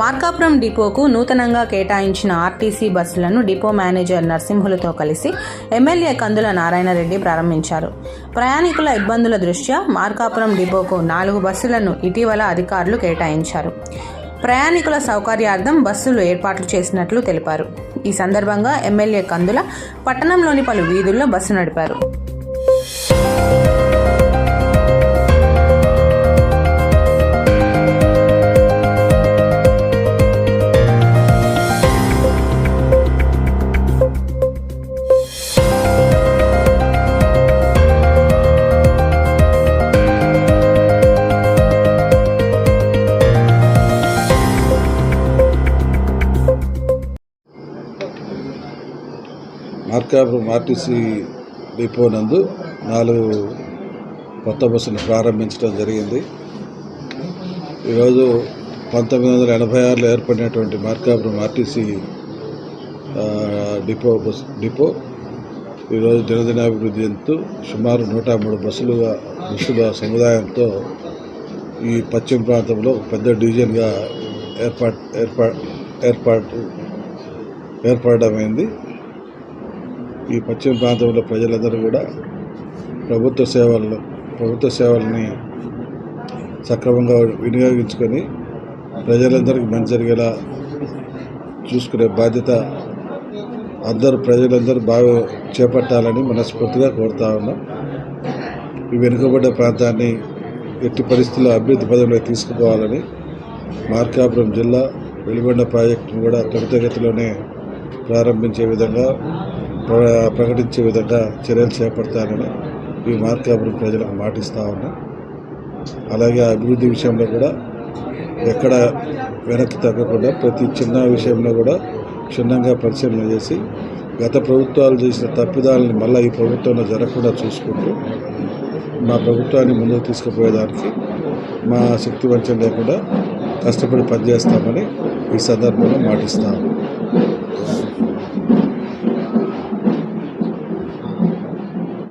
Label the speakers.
Speaker 1: మార్కాపురం డిపోకు నూతనంగా కేటాయించిన ఆర్టీసీ బస్సులను డిపో మేనేజర్ నరసింహులతో కలిసి ఎమ్మెల్యే కందుల నారాయణరెడ్డి ప్రారంభించారు. ప్రయాణికుల ఇబ్బందుల దృష్ట్యా మార్కాపురం డిపోకు నాలుగు బస్సులను ఇటీవల అధికారులు కేటాయించారు. ప్రయాణికుల సౌకర్యార్థం బస్సులు ఏర్పాట్లు చేసినట్లు తెలిపారు. ఈ సందర్భంగా ఎమ్మెల్యే కందుల పట్టణంలోని పలు వీధుల్లో బస్సు నడిపారు.
Speaker 2: మార్కాపురం ఆర్టీసీ డిపో నందు నాలుగు కొత్త బస్సులు ప్రారంభించడం జరిగింది. ఈరోజు పంతొమ్మిది వందల ఎనభై ఆరులో ఏర్పడినటువంటి Markapuram RTC depot bus depot ఈరోజు దినదినాభివృద్ధి చెందుతూ సుమారు నూట మూడు బస్సులుగా బస్సుల సముదాయంతో ఈ పశ్చిమ ప్రాంతంలో పెద్ద డివిజన్గా ఏర్పాటు ఏర్పా ఏర్పాటు ఏర్పడమైంది. ఈ పశ్చిమ ప్రాంతంలో ప్రజలందరూ కూడా ప్రభుత్వ సేవలను ప్రభుత్వ సేవల్ని సక్రమంగా వినియోగించుకొని ప్రజలందరికీ మంచి జరిగేలా చూసుకునే బాధ్యత అందరూ ప్రజలందరూ బాగా చేపట్టాలని మనస్ఫూర్తిగా కోరుతా ఉన్నాం. ఈ వెనుకబడ్డ ప్రాంతాన్ని ఎట్టి పరిస్థితుల్లో అభివృద్ధి పదంలో తీసుకుపోవాలని మార్కాపురం జిల్లా వెలుగొండ ప్రాజెక్టును కూడా త్వరితగతిలోనే ప్రారంభించే విధంగా ప్రకటించే విధంగా చర్యలు చేపడతానని ఈ మార్కాపురం ప్రజలకు మాటిస్తా ఉన్నా అలాగే అభివృద్ధి విషయంలో కూడా ఎక్కడ వెనక్కి తగ్గకుండా ప్రతి చిన్న విషయంలో కూడా క్షుణ్ణంగా పరిశీలన చేసి గత ప్రభుత్వాలు చేసిన తప్పిదాలని మళ్ళీ ఈ ప్రభుత్వంలో జరగకుండా చూసుకుంటూ మా ప్రభుత్వాన్ని ముందుకు తీసుకుపోయేదానికి మా శక్తివంచం లేకుండా కష్టపడి పనిచేస్తామని ఈ సందర్భంగా మాటిస్తాము